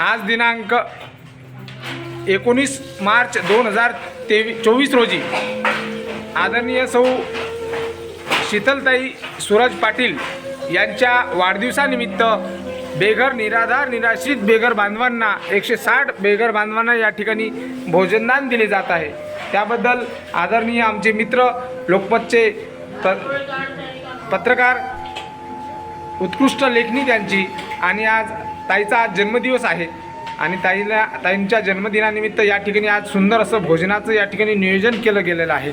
आज दिनांक एकोणीस मार्च दोन हजार तेवीस चोवीस रोजी आदरणीय सौ शीतलताई सूरज पाटील यांच्या वाढदिवसानिमित्त बेघर निराधार निराश्रित बेघर बांधवांना एकशे साठ बेघर बांधवांना या ठिकाणी भोजनदान दिले जात आहे. त्याबद्दल आदरणीय आमचे मित्र लोकमतचे प पत्रकार उत्कृष्ट लेखणी त्यांची. आणि आज ताईचा आज जन्मदिवस आहे. आणि ताईला ताईंच्या जन्मदिनानिमित्त या ठिकाणी आज सुंदर असं भोजनाचं या ठिकाणी नियोजन केलं गेलेलं आहे.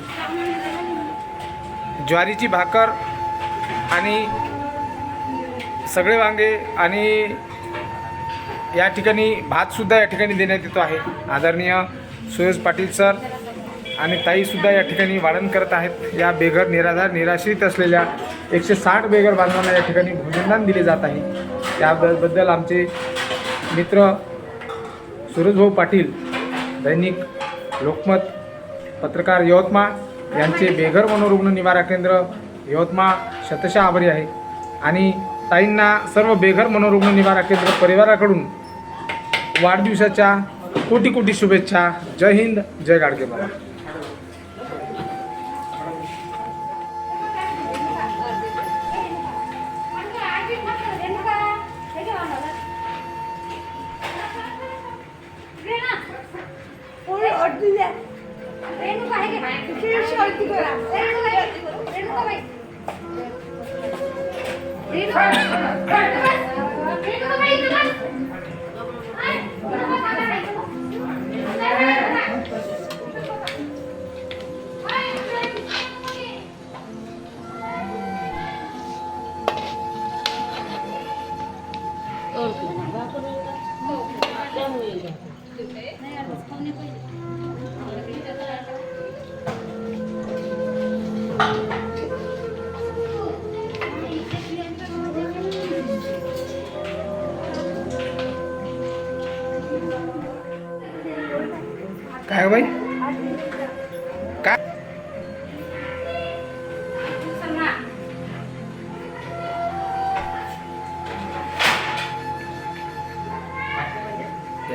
ज्वारीची भाकर आणि सगळे वांगे आणि या ठिकाणी भातसुद्धा या ठिकाणी देण्यात येतो आहे. आदरणीय सुरेश पाटील सर आणि ताईसुद्धा या ठिकाणी वाढण करत आहेत. या बेघर निराधार निराश्रित असलेल्या एकशे साठ बेघर बांधवांना या ठिकाणी भोजनदान दिले जात आहे. त्याबद्दल आमचे मित्र सूरजभाऊ पाटील दैनिक लोकमत पत्रकार यवतमाळ यांचे बेघर मनोरुग्ण निवारा केंद्र यवतमाळ शतशः आभारी आहे. आणि ताईंना सर्व बेघर मनोरुग्ण निवारा केंद्र परिवाराकडून वाढदिवसाच्या कोटी कोटी शुभेच्छा. जय हिंद जय गाडगे बाबा. সর্দি দেয় রেণুকা হেঁটে সর্দি করা রেণুকা ভাই রেণুকা রেণুকা ভাই Okay. काय बाई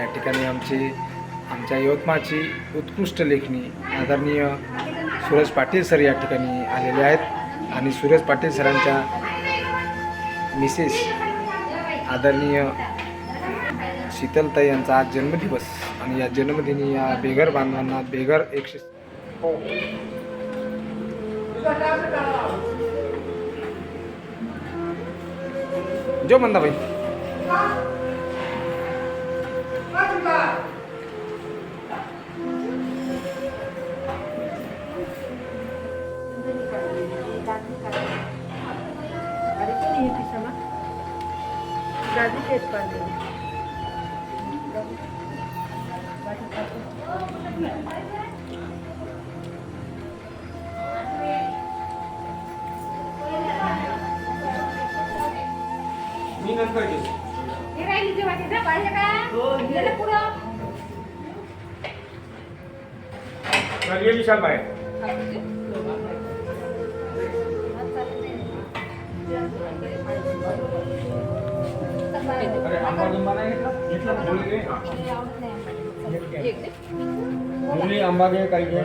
या ठिकाणी आमची आमच्या यवतमाळची उत्कृष्ट लेखणी आदरणीय सुरेश पाटील सर या ठिकाणी आलेले आहेत. आणि सूरज पाटील सरांच्या मिसेस आदरणीय शीतलताई यांचा आज जन्मदिवस. आणि या जन्मदिनी या बेघर बांधवांना बेघर एकशे हो जो म्हणता भाई Minha cabeça. मी नंतर घेतो ये विशाल बाहेर अरे आंबा बिंबा नाही घेतला घेतला मुली घे. हा. मुली आंबा घे काही घे